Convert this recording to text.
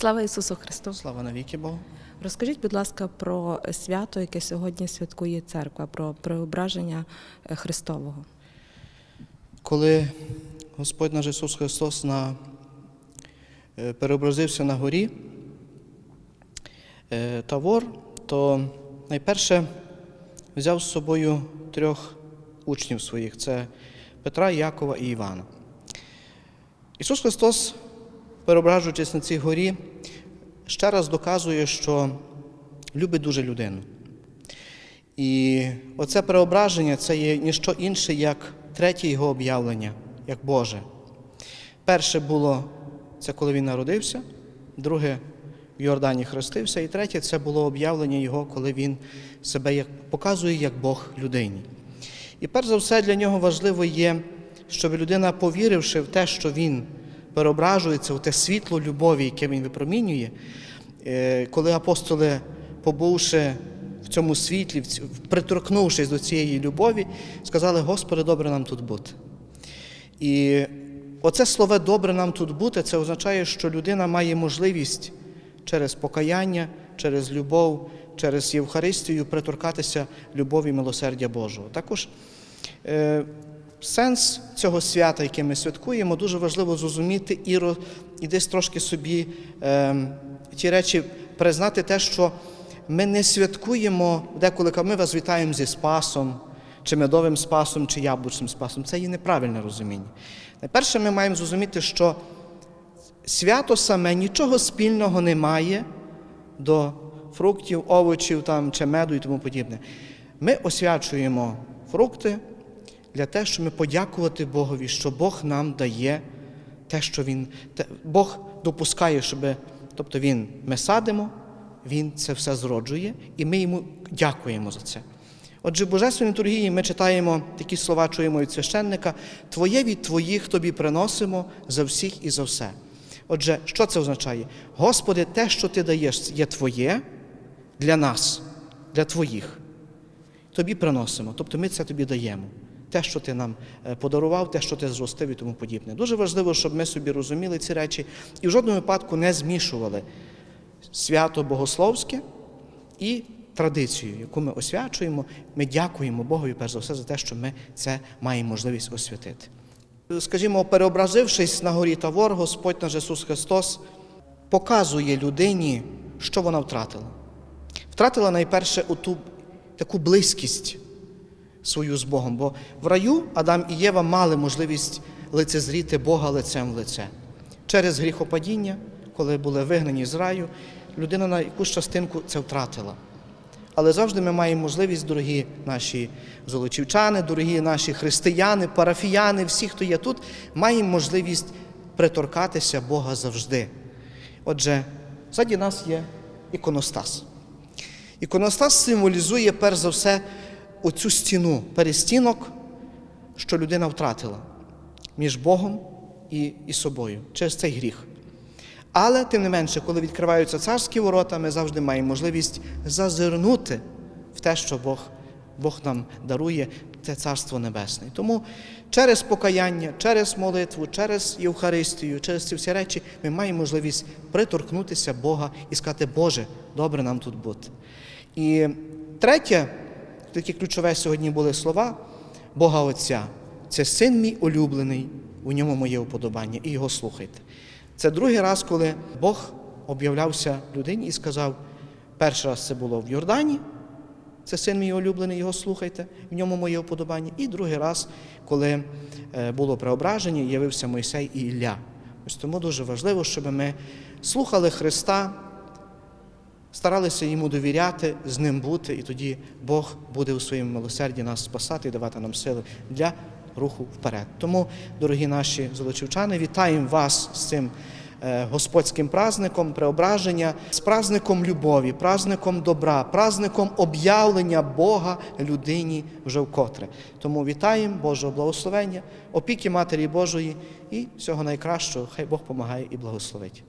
Слава Ісусу Христу! Слава навіки Богу. Розкажіть, будь ласка, про свято, яке сьогодні святкує церква, про преображення е, Христового. Коли Господь наш Ісус Христос на, е, переобразився на горі е, Тавор, то найперше взяв з собою трьох учнів своїх це Петра, Якова і Івана. Ісус Христос, переображуючись на цій горі, ще раз доказує, що любить дуже людину. І оце преображення це є ніщо інше, як третє його об'явлення, як Боже. Перше було це коли він народився, друге в Йордані хрестився, і третє це було об'явлення Його, коли він себе як, показує як Бог людині. І перш за все для нього важливо є, щоб людина, повіривши в те, що він переображується, в те світло любові, яке він випромінює, е, коли апостоли, побувши в цьому світлі, приторкнувшись до цієї любові, сказали: Господи, добре нам тут бути. І оце слово добре нам тут бути, це означає, що людина має можливість через покаяння, через любов, через Євхаристію приторкатися любові милосердя Божого. Також е, сенс цього свята, яке ми святкуємо, дуже важливо зрозуміти і, ро- і десь трошки собі е, ті речі признати те, що ми не святкуємо деколи, ми вас вітаємо зі Спасом, чи медовим спасом, чи яблучним спасом. Це є неправильне розуміння. Найперше, ми маємо зрозуміти, що свято саме нічого спільного не має до фруктів, овочів там, чи меду і тому подібне. Ми освячуємо фрукти для того, щоб ми подякувати Богові, що Бог нам дає те, що Він. те- Бог допускає, щоб. Тобто Він ми садимо, Він це все зроджує, і ми йому дякуємо за це. Отже, в Божественній літургії ми читаємо такі слова, чуємо від священника: Твоє від Твоїх тобі приносимо за всіх і за все. Отже, що це означає? Господи, те, що Ти даєш, є Твоє для нас, для Твоїх. Тобі приносимо, тобто ми це тобі даємо. Те, що ти нам е, подарував, те, що ти зростив і тому подібне. Дуже важливо, щоб ми собі розуміли ці речі і в жодному випадку не змішували свято богословське і традицію, яку ми освячуємо. Ми дякуємо Богові, перш за все, за те, що ми це маємо можливість освятити. Скажімо, переобразившись на горі Тавор, Господь наш Ісус Христос показує людині, що вона втратила. Втратила найперше оту таку близькість свою з Богом. Бо в раю Адам і Єва мали можливість лицезріти Бога лицем в лице. Через гріхопадіння, коли були вигнані з раю, людина на якусь частинку це втратила. Але завжди ми маємо можливість, дорогі наші золочівчани, дорогі наші християни, парафіяни, всі, хто є тут, маємо можливість приторкатися Бога завжди. Отже, ззаді нас є іконостас. Іконостас символізує, перш за все, оцю стіну, перестінок, що людина втратила між Богом і, і собою через цей гріх. Але, тим не менше, коли відкриваються царські ворота, ми завжди маємо можливість зазирнути в те, що Бог, Бог нам дарує, це Царство Небесне. Тому через покаяння, через молитву, через Євхаристію, через ці всі речі ми маємо можливість приторкнутися Бога і сказати, Боже, добре нам тут бути. І третє, такі ключове сьогодні були слова Бога Отця. Це син мій улюблений, у ньому моє уподобання, і його слухайте. Це другий раз, коли Бог об'являвся людині і сказав: перший раз це було в Йордані, це син мій улюблений, його слухайте, в ньому моє уподобання. І другий раз, коли е, було преображення, явився Мойсей і Ілля. Ось тому дуже важливо, щоб ми слухали Христа, старалися йому довіряти, з ним бути, і тоді Бог буде у своєму милосерді нас спасати і давати нам сили для руху вперед. Тому, дорогі наші золочівчани, вітаємо вас з цим е, господським праздником, преображення, з праздником любові, праздником добра, праздником об'явлення Бога людині вже вкотре. Тому вітаємо Божого благословення, опіки Матері Божої і всього найкращого. Хай Бог помагає і благословить.